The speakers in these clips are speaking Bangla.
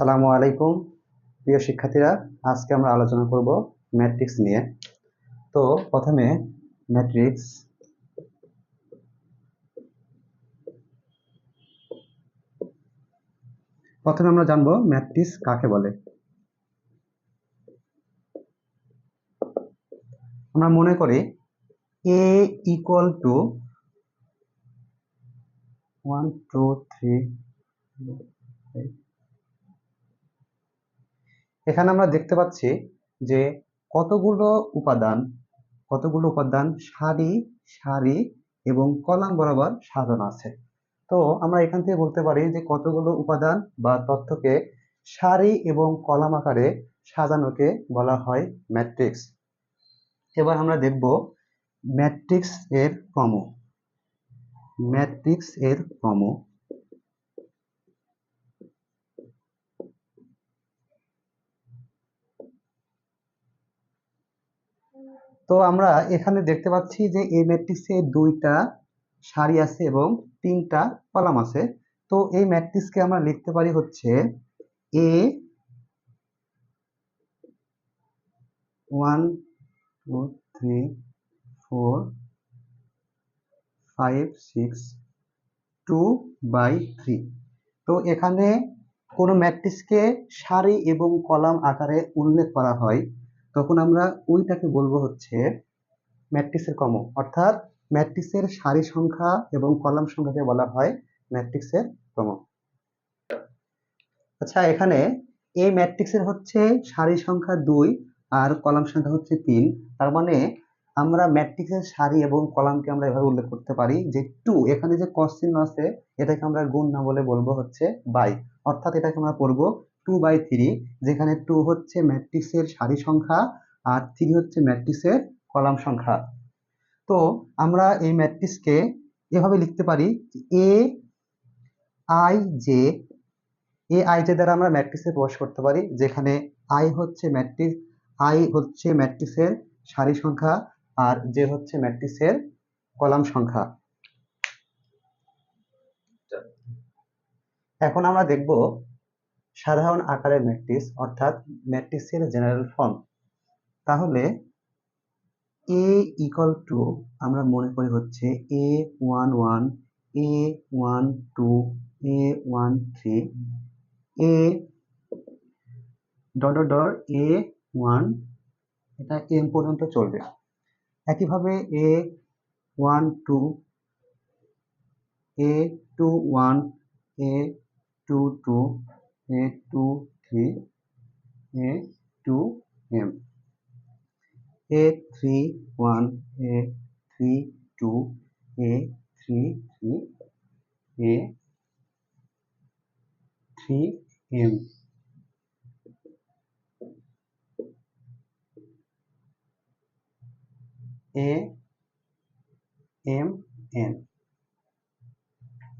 আসসালামু আলাইকুম। প্রিয় শিক্ষার্থীরা, আজকে আমরা আলোচনা করব ম্যাট্রিক্স নিয়ে। তো প্রথমে ম্যাট্রিক্স প্রথমে আমরা জানব ম্যাট্রিক্স কাকে বলে। আমরা মনে করি A equal to one two three এখানে আমরা দেখতে পাচ্ছি যে কতগুলো উপাদান কতগুলো উপাদান সারি সারি এবং কলাম বরাবর সাজানো আছে। তো আমরা এখান থেকে বলতে পারি যে কতগুলো উপাদান বা তথ্যকে সারি এবং কলাম আকারে সাজানোকে বলা হয় ম্যাট্রিক্স। এবার আমরা দেখব ম্যাট্রিক্স এর ক্রম। ম্যাট্রিক্স এর ক্রম। তো আমরা এখানে দেখতে পাচ্ছি যে এই ম্যাট্রিক্সে দুইটা সারি আছে এবং তিনটা কলাম আছে। তো এই ম্যাট্রিক্সকে আমরা লিখতে পারি হচ্ছে A one, two, three, four, five, six, two by three. তো এখানে কোনো ম্যাট্রিক্সকে সারি এবং কলাম আকারে উল্লেখ করা হয়। তখন আমরা ওইটাকে বলব হচ্ছে ম্যাট্রিক্সের ক্রম অর্থাৎ ম্যাট্রিক্সের সারি সংখ্যা এবং কলাম সংখ্যাকে বলা হয় ম্যাট্রিক্সের ক্রম আচ্ছা এখানে এই ম্যাট্রিক্সের হচ্ছে সারি সংখ্যা দুই আর কলাম সংখ্যা হচ্ছে তিন। তার মানে আমরা ম্যাট্রিক্সের সারি এবং কলামকে আমরা এভাবে উল্লেখ করতে পারি যে টু, এখানে যে কস চিহ্ন আছে, এটাকে আমরা গুণ না বলে বলব হচ্ছে বাই। অর্থাৎ এটাকে আমরা পড়ব টু বাই থ্রি যেখানে টু হচ্ছে ম্যাট্রিক্সের সারি সংখ্যা আর থ্রি হচ্ছে ম্যাট্রিক্সের কলাম সংখ্যা। তো আমরা এই ম্যাট্রিক্সকে এভাবে লিখতে পারি A I J A I J দ্বারা আমরা ম্যাট্রিক্সে প্রকাশ করতে পারি, যেখানে আই হচ্ছে ম্যাট্রিক্স আই হচ্ছে ম্যাট্রিক্সের সারি সংখ্যা আর জে হচ্ছে ম্যাট্রিক্সের কলাম সংখ্যা। এখন আমরা দেখব সাধারণ আকারের ম্যাট্রিক্স, অর্থাৎ ম্যাট্রিক্সের জেনারেল ফর্ম। তাহলে এ ইকুয়াল টু আমরা মনে করি হচ্ছে A one one A one two A one three A dot dot A one এটা এম পর্যন্ত চলবে। একইভাবে A one two A two one A two two A two three A two M A three one A three two A three three A three M A M N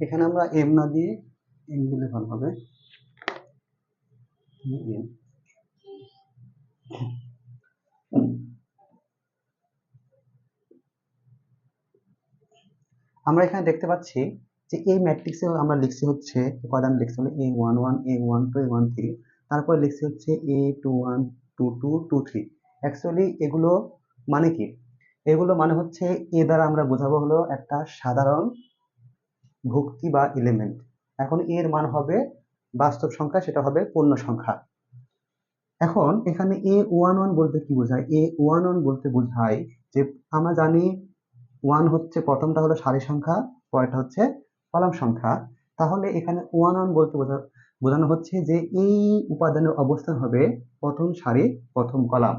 এখানে আমরা এম না দিয়ে এম দিলে ভালো হবে। আমরা এখানে দেখতে পাচ্ছি যে এই ম্যাট্রিক্সে আমরা লিখছি হচ্ছে, উপাদান লিখছি হলো A one one A one two A one three তারপর লিখছি হচ্ছে A two one two two two three actually এগুলো মানে কি? এগুলো মানে হচ্ছে এ দ্বারা আমরা বোঝাবো হলো একটা সাধারণ ভুক্তি বা এলিমেন্ট এখন এর মান হবে বাস্তব সংখ্যা, সেটা হবে পূর্ণ সংখ্যা। এখন এখানে এ ওয়ান ওয়ান বলতে কি বোঝায়? এ ওয়ান ওয়ান বলতে বোঝায় যে আমরা জানি ওয়ান হচ্ছে প্রথমটা হলো সারি সংখ্যা, পরেরটা হচ্ছে কলাম সংখ্যা। তাহলে এখানে ওয়ান ওয়ান বলতে বোঝানো হচ্ছে যে এই উপাদানের অবস্থান হবে প্রথম সারি, প্রথম কলাম।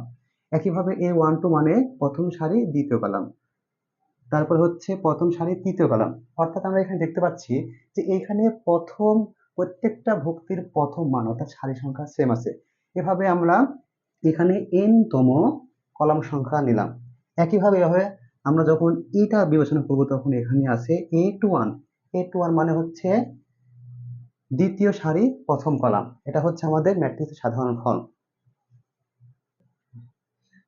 একইভাবে এ ওয়ান টু মানে প্রথম সারি, দ্বিতীয় কলাম। তারপর হচ্ছে প্রথম সারি, তৃতীয় কলাম। অর্থাৎ আমরা এখানে দেখতে পাচ্ছি যে এখানে প্রথম প্রত্যেকটা ভক্তির প্রথম মান, অর্থাৎ সারি সংখ্যা সেম আছে। এভাবে আমরা এখানে এন তম কলাম সংখ্যা নিলাম। একইভাবে এভাবে আমরা যখন এটা বিবেচনা করব, তখন এখানে আছে A two one A two one মানে হচ্ছে দ্বিতীয় সারি প্রথম কলাম। এটা হচ্ছে আমাদের ম্যাট্রিক্সের সাধারণ ফল।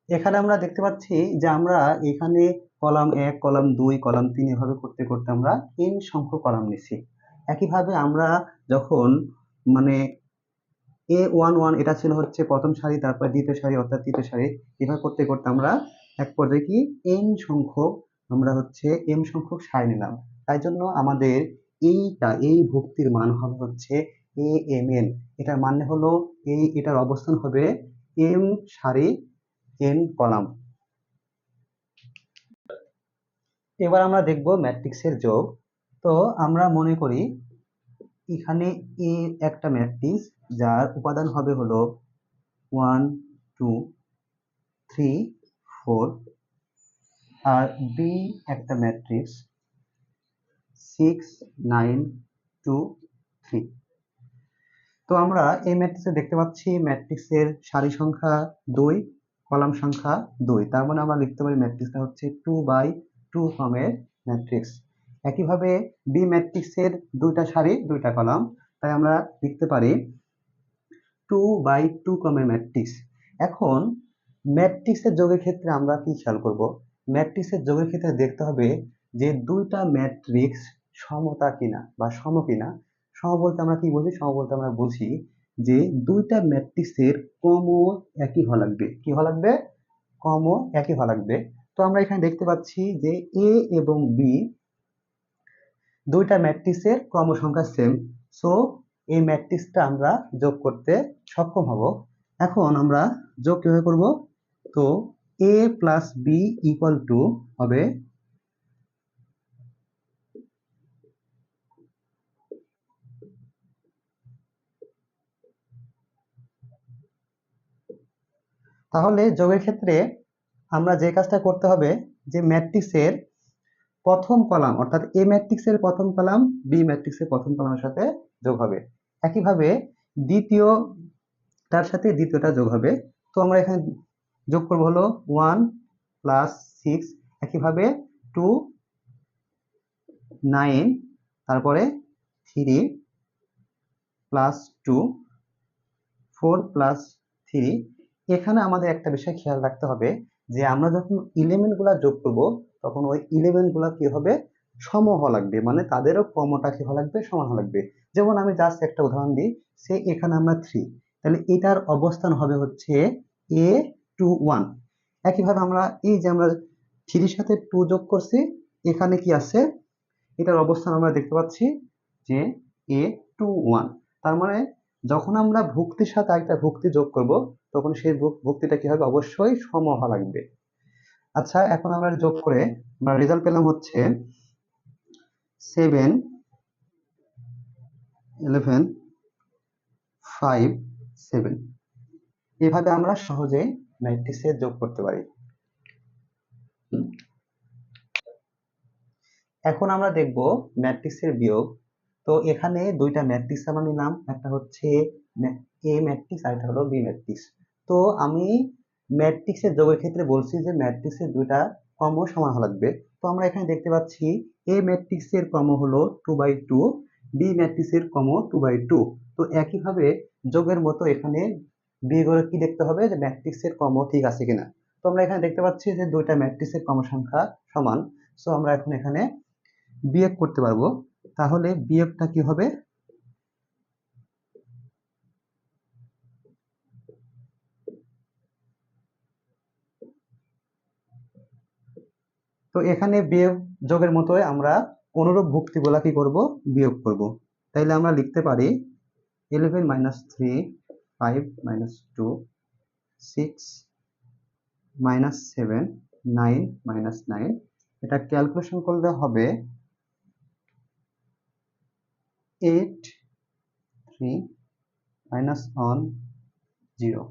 এখানে আমরা দেখতে পাচ্ছি যে আমরা এখানে কলাম এক, কলাম দুই, কলাম তিন এভাবে করতে করতে আমরা এন সংখ্যক কলাম নিছি। একইভাবে আমরা যখন মানে এ ওয়ান ওয়ান এটা ছিল হচ্ছে প্রথম সারি, তারপর দ্বিতীয় সারি, অর্থাৎ তৃতীয় সারি, এভাবে করতে করতে আমরা এক পর্যায়ে কি? এম সংখ্যক আমরা হচ্ছে এম সংখ্যক সারি নিলাম। তাই জন্য আমাদের এইটা, এই ভক্তির মান হবে হচ্ছে এ এম এন এটার মানে হলো এই, এটার অবস্থান হবে এম সারি এন কলাম। এবার আমরা দেখব ম্যাট্রিক্সের যোগ। তো আমরা মনে করি এখানে এ একটা ম্যাট্রিক্স যার উপাদান হবে হলো ওয়ান টু থ্রি ফোর আর বি একটা matrix six nine two three তো আমরা এই ম্যাট্রিক্সে দেখতে পাচ্ছি ম্যাট্রিক্সের সারি সংখ্যা দুই, কলাম সংখ্যা দুই। তার মানে আমরা লিখতে পারি ম্যাট্রিক্সটা হচ্ছে টু বাই টু ফর্মের ম্যাট্রিক্স একইভাবে বি ম্যাট্রিক্সের দুইটা সারি, দুইটা কলাম, তাই আমরা লিখতে পারি টু বাই টু ক্রমের ম্যাট্রিক্স এখন ম্যাট্রিক্সের যোগের ক্ষেত্রে আমরা কি খেয়াল করব? ম্যাট্রিক্সের যোগের ক্ষেত্রে দেখতে হবে যে দুইটা ম্যাট্রিক্স সমতা কিনা বা সম কিনা। সম বলতে আমরা কি বুঝি? সম বলতে আমরা বুঝি যে দুইটা ম্যাট্রিক্সের কম একই হওয়া লাগবে। কি হওয়া লাগবে? কম একই হওয়া লাগবে। তো আমরা এখানে দেখতে পাচ্ছি যে এ এবং বি দুইটা ম্যাট্রিক্সের ক্রম সংখ্যা সেম সো এই ম্যাট্রিক্সটা আমরা যোগ করতে সক্ষম হব। এখন আমরা যোগ কীভাবে করব? তো A plus B equal to হবে তাহলে যোগের ক্ষেত্রে আমরা যে কাজটা করতে হবে, যে ম্যাট্রিক্সের প্রথম কলাম, অর্থাৎ এ ম্যাট্রিক্সের প্রথম কলাম বি ম্যাট্রিক্সের প্রথম কলামের সাথে যোগ হবে। একইভাবে দ্বিতীয়টার সাথে দ্বিতীয়টা যোগ হবে। তো আমরা এখানে যোগ করব হলো ওয়ান প্লাস সিক্স একইভাবে টু নাইন তারপরে three plus two four plus three এখানে আমাদের একটা বিষয় খেয়াল রাখতে হবে যে আমরা যখন ইলেমেন্টগুলা যোগ করব তখন ওই ইলেমেন্টগুলা কি হবে? সম হওয়া লাগবে। মানে তাদেরও ক্রমটা কি হওয়া লাগবে? সমান হওয়া লাগবে। যেমন আমি জাস্ট একটা উদাহরণ দিই। সে এখানে আমরা থ্রি তাহলে এটার অবস্থান হবে হচ্ছে এ টু ওয়ান একইভাবে আমরা এই যে আমরা থ্রির সাথে টু যোগ করছি, এখানে কি আছে? এটার অবস্থান আমরা দেখতে পাচ্ছি যে এ টু ওয়ান তার মানে যখন আমরা ভুক্তির সাথে একটা ভুক্তি যোগ করব, তখন সেই ভুক্তিটা কি হবে? অবশ্যই সম হওয়া লাগবে। আচ্ছা এখন আমরা যোগ করে আমরা রেজাল্ট পেলাম হচ্ছে সেভেন ইলেভেন ফাইভ সেভেন এভাবে আমরা সহজে ম্যাট্রিক্সে যোগ করতে পারি। এখন আমরা দেখব ম্যাট্রিক্সের বিয়োগ। তো এখানে দুইটা ম্যাট্রিক্স আমরা নিলাম, একটা হচ্ছে এ ম্যাট্রিক্স আর একটা হলো বি ম্যাট্রিক্স তো আমি ম্যাট্রিক্সের যোগের ক্ষেত্রে বলছি যে ম্যাট্রিক্সের দুইটা ক্রম সমান লাগবে। তো আমরা এখানে দেখতে পাচ্ছি এ ম্যাট্রিক্সের ক্রম হলো টু বাই টু বি ম্যাট্রিক্সের ক্রম টু বাই টু তো একইভাবে যোগের মতো এখানে বিয়োগের কি দেখতে হবে? যে ম্যাট্রিক্সের ক্রম ঠিক আছে কিনা। তো আমরা এখানে দেখতে পাচ্ছি যে দুইটা ম্যাট্রিক্সের ক্রম সংখ্যা সমান। সো আমরা এখন এখানে বিয়োগ করতে পারব। তাহলে বিয়োগটা কি হবে? তো এখানে বিয়োগ যোগের মতোই আমরা অনুরূপ ভুক্তিগুলা কি করব? বিয়োগ করব। তাইলে আমরা লিখতে পারি eleven minus three five minus two six minus seven nine minus nine এটা ক্যালকুলেশন করলে হবে eight three minus one zero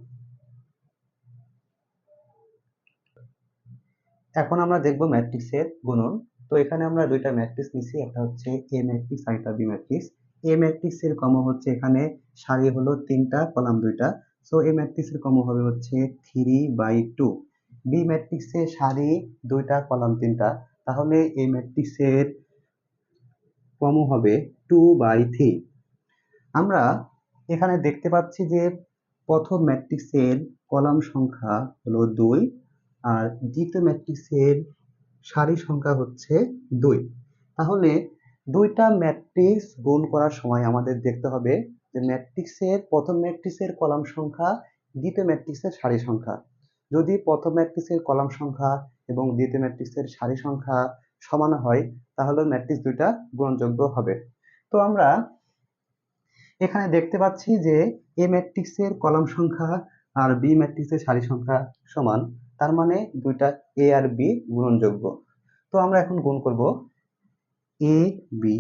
এখন আমরা দেখব ম্যাট্রিক্সের গুণন। তো এখানে আমরা দুইটা ম্যাট্রিক্স নিছি, একটা হচ্ছে এ ম্যাট্রিক্স আর একটা বি ম্যাট্রিক্স এ ম্যাট্রিক্সের কম হচ্ছে এখানে সারি হলো তিনটা, কলাম দুইটা। সো এ ম্যাট্রিক্সের কম হবে হচ্ছে থ্রি বাই টু বি ম্যাট্রিক্সের সারি, দুইটা, কলাম তিনটা। তাহলে এই ম্যাট্রিক্সের কম হবে টু বাই থ্রি আমরা এখানে দেখতে পাচ্ছি যে প্রথম ম্যাট্রিক্সের কলাম সংখ্যা হলো দুই। আর দ্বিতীয় ম্যাট্রিক্সের সারি সংখ্যা হচ্ছে দুই। তাহলে দুইটা ম্যাট্রিক্স গুণ করার সময় আমাদের দেখতে হবে যে ম্যাট্রিক্সের প্রথম ম্যাট্রিক্সের কলাম সংখ্যা, দ্বিতীয় ম্যাট্রিক্সের সারি সংখ্যা। যদি প্রথম ম্যাট্রিক্সের কলাম সংখ্যা এবং দ্বিতীয় ম্যাট্রিক্সের সারি সংখ্যা সমান হয়, তাহলে ম্যাট্রিক্স দুইটা গ্রহণযোগ্য হবে। তো আমরা এখানে দেখতে পাচ্ছি যে এ ম্যাট্রিক্সের কলাম সংখ্যা আর বি ম্যাট্রিক্সের সারি সংখ্যা সমান। তার মানে দুইটা এ আর বি গ্রহণযোগ্য তো আমরা এখন গুণ করব এ বি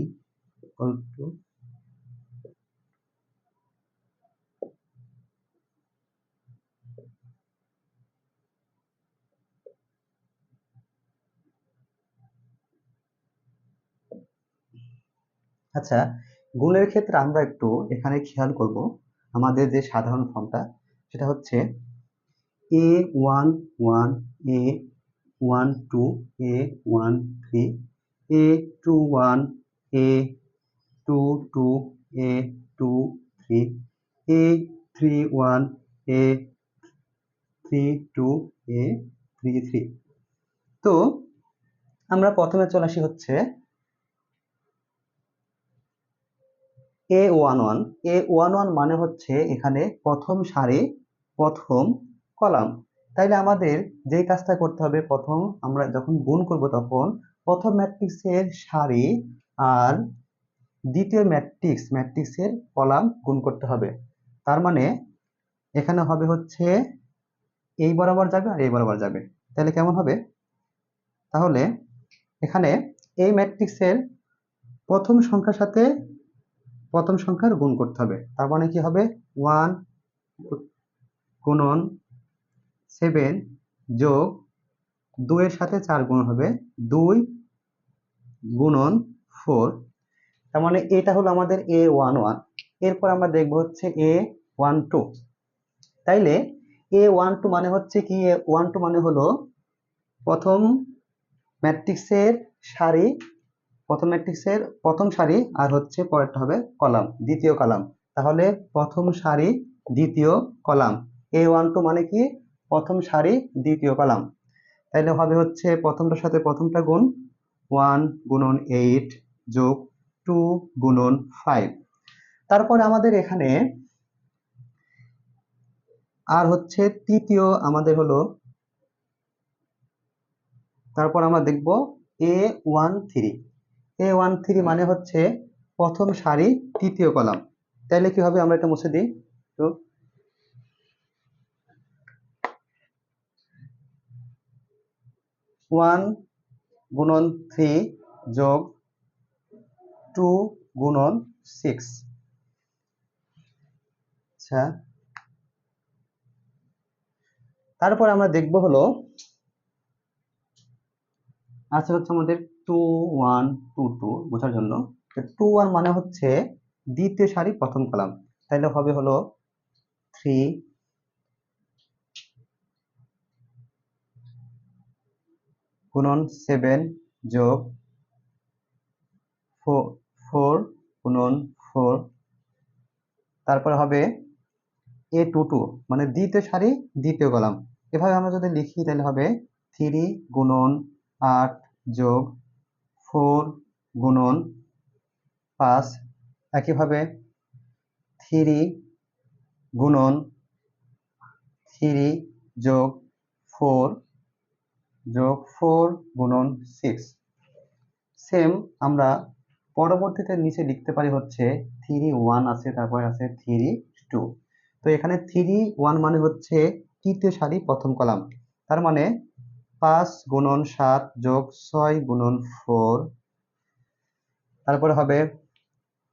আচ্ছা গুণের ক্ষেত্রে আমরা একটু এখানে খেয়াল করব। আমাদের যে সাধারণ ফর্মটা সেটা হচ্ছে A one one A one two A one three A two one A two two A two three A three one A three two A three three তো আমরা প্রথমে চলে আসি হচ্ছে A one one A one one মানে হচ্ছে এখানে প্রথম সারি প্রথম কলাম, তাইলে আমাদের যেই কাজটা করতে হবে, প্রথম আমরা যখন গুণ করব তখন প্রথম ম্যাট্রিক্সের সারি আর দ্বিতীয় ম্যাট্রিক্স, ম্যাট্রিক্সের কলাম গুণ করতে হবে। তার মানে এখানে হবে হচ্ছে এই বরাবর যাবে আর এই বরাবর যাবে। তাহলে কেমন হবে? তাহলে এখানে এই ম্যাট্রিক্সের প্রথম সংখ্যার সাথে প্রথম সংখ্যার গুণ করতে হবে। তার মানে কি হবে? ওয়ান গুণন সেভেন যোগ দুইয়ের সাথে চার গুণ হবে দুই গুণন ফোর। তার মানে এটা হলো আমাদের এ ওয়ান ওয়ান। এরপর আমরা দেখব হচ্ছে এ ওয়ান টু। তাইলে এ ওয়ান টু মানে হচ্ছে কি? এ ওয়ান টু মানে হলো প্রথম ম্যাট্রিক্সের সারি, প্রথম ম্যাট্রিক্সের প্রথম সারি আর হচ্ছে পরেরটা হবে কলাম, দ্বিতীয় কলাম। তাহলে প্রথম সারি, দ্বিতীয় কলাম। এ ওয়ান টু মানে কি? প্রথম সারি, দ্বিতীয় কলাম। তাইলে হবে হচ্ছে প্রথমটার সাথে প্রথমটা গুণ ওয়ান গুণন এইট যোগ টু গুণন ফাইভ। তারপরে আমাদের এখানে আর হচ্ছে তৃতীয় আমাদের হলো, তারপর আমরা দেখব A one three. A one three মানে হচ্ছে প্রথম সারি, তৃতীয় কলাম। তাইলে কি হবে? আমরা এটা মুছে দিই। তো ওয়ান গুণন থ্রি যোগ টু গুণন সিক্স আচ্ছা। তারপর আমরা দেখব হলো আছে হচ্ছে আমাদের টু ওয়ান টু টু বোঝার জন্য। টু ওয়ান মানে হচ্ছে দ্বিতীয় সারি প্রথম কলাম। তাহলে হবে হলো থ্রি গুণন সেভেন যোগ ফোর গুণন ফোর। তারপর হবে এ টু টু মানে দ্বিতীয় সারি দ্বিতীয় কলাম। এভাবে আমরা যদি লিখি, তাহলে হবে থ্রি গুণন আট যোগ ফোর গুণন পাঁচ। একইভাবে থ্রি গুণন থ্রি যোগ ফোর যোগ ফোর গুণন সিক্স সেম আমরা পরবর্তীতে নিচে লিখতে পারি হচ্ছে থ্রি ওয়ান আছে, তারপরে আছে থ্রি টু তো এখানে থ্রি ওয়ান মানে হচ্ছে তৃতীয় সারি প্রথম কলাম। তার মানে পাঁচ গুণন সাত যোগ ছয় গুণন ফোর তারপরে হবে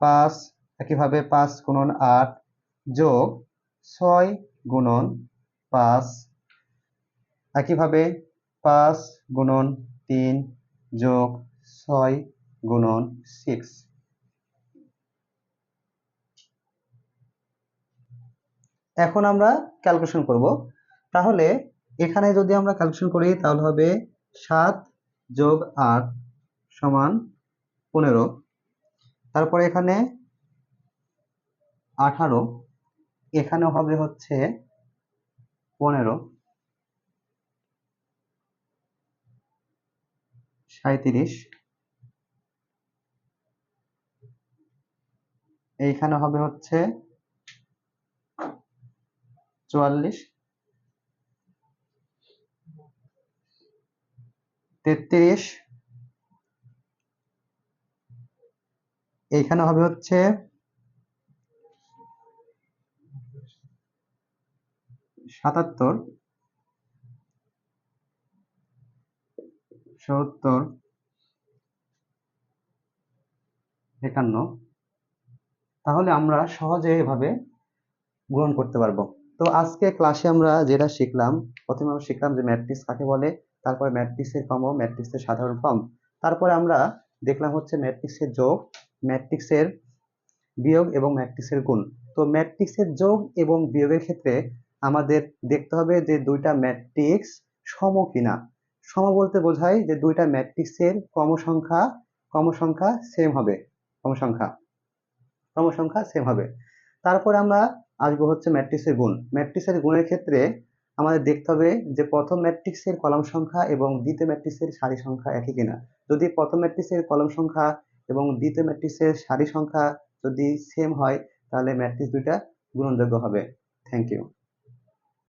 পাঁচ, একইভাবে পাঁচ গুণন আট যোগ ছয় গুণন পাঁচ। একইভাবে পাঁচ গুণন তিন যোগ ছয় গুণন সিক্স এখন আমরা ক্যালকুলেশন করব। তাহলে এখানে যদি আমরা ক্যালকুলেশন করি, তাহলে হবে সাত যোগ আট সমান পনেরো। তারপরে এখানে আঠারো। এখানে হবে হচ্ছে পনেরো। সাঁত্রিশ এইখানে হবে হচ্ছে চুয়াল্লিশ। তেত্রিশ। এইখানে হবে হচ্ছে সাতাত্তর। সত্তর, একান্ন, তাহলে আমরা সহজে এভাবে গ্রহণ করতে পারব। তো আজকে ক্লাসে আমরা যেটা শিখলাম, প্রথমে আমরা শিখলাম যে ম্যাট্রিক্স কাকে বলে, তারপরে ম্যাট্রিক্সের ক্রম ম্যাট্রিক্সের সাধারণ ফর্ম তারপরে আমরা দেখলাম হচ্ছে ম্যাট্রিক্সের যোগ ম্যাট্রিক্সের বিয়োগ এবং ম্যাট্রিক্সের গুণ। তো ম্যাট্রিক্সের যোগ এবং বিয়োগের ক্ষেত্রে আমাদের দেখতে হবে যে দুইটা ম্যাট্রিক্স সম কিনা। সম বলতে বোঝায় যে দুইটা ম্যাট্রিক্সের ক্রমসংখ্যা ক্রমসংখ্যা সেম হবে, ক্রমসংখ্যা ক্রমসংখ্যা সেম হবে। তারপরে আমরা আসব হচ্ছে ম্যাট্রিক্সের গুণ। ম্যাট্রিক্সের গুণের ক্ষেত্রে আমাদের দেখতে হবে যে প্রথম ম্যাট্রিক্সের কলাম সংখ্যা এবং দ্বিতীয় ম্যাট্রিক্সের সারি সংখ্যা একই কিনা। যদি প্রথম ম্যাট্রিক্সের কলাম সংখ্যা এবং দ্বিতীয় ম্যাট্রিক্সের সারি সংখ্যা যদি সেম হয়, তাহলে ম্যাট্রিক্স দুইটা গ্রহণযোগ্য হবে। Thank you